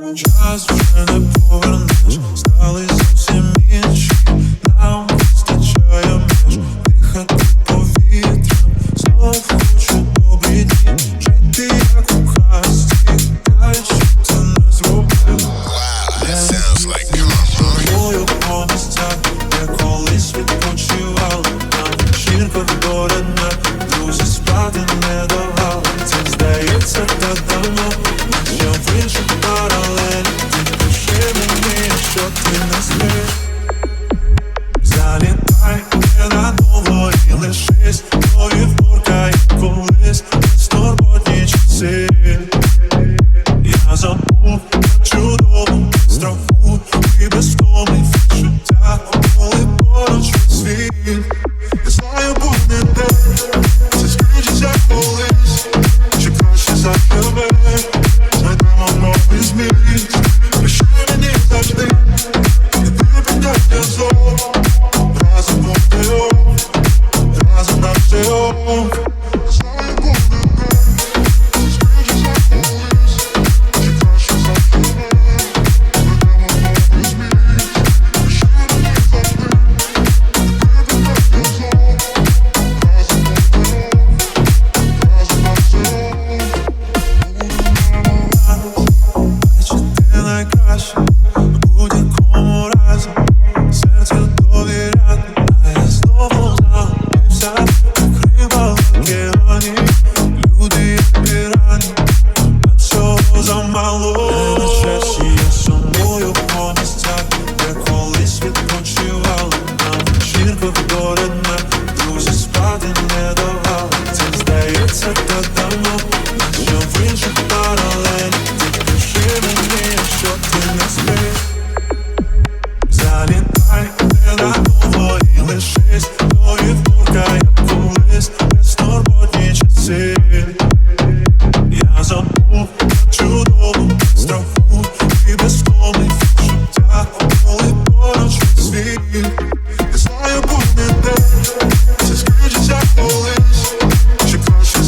Час вже не повернеш, стали зовсім інші. trouble.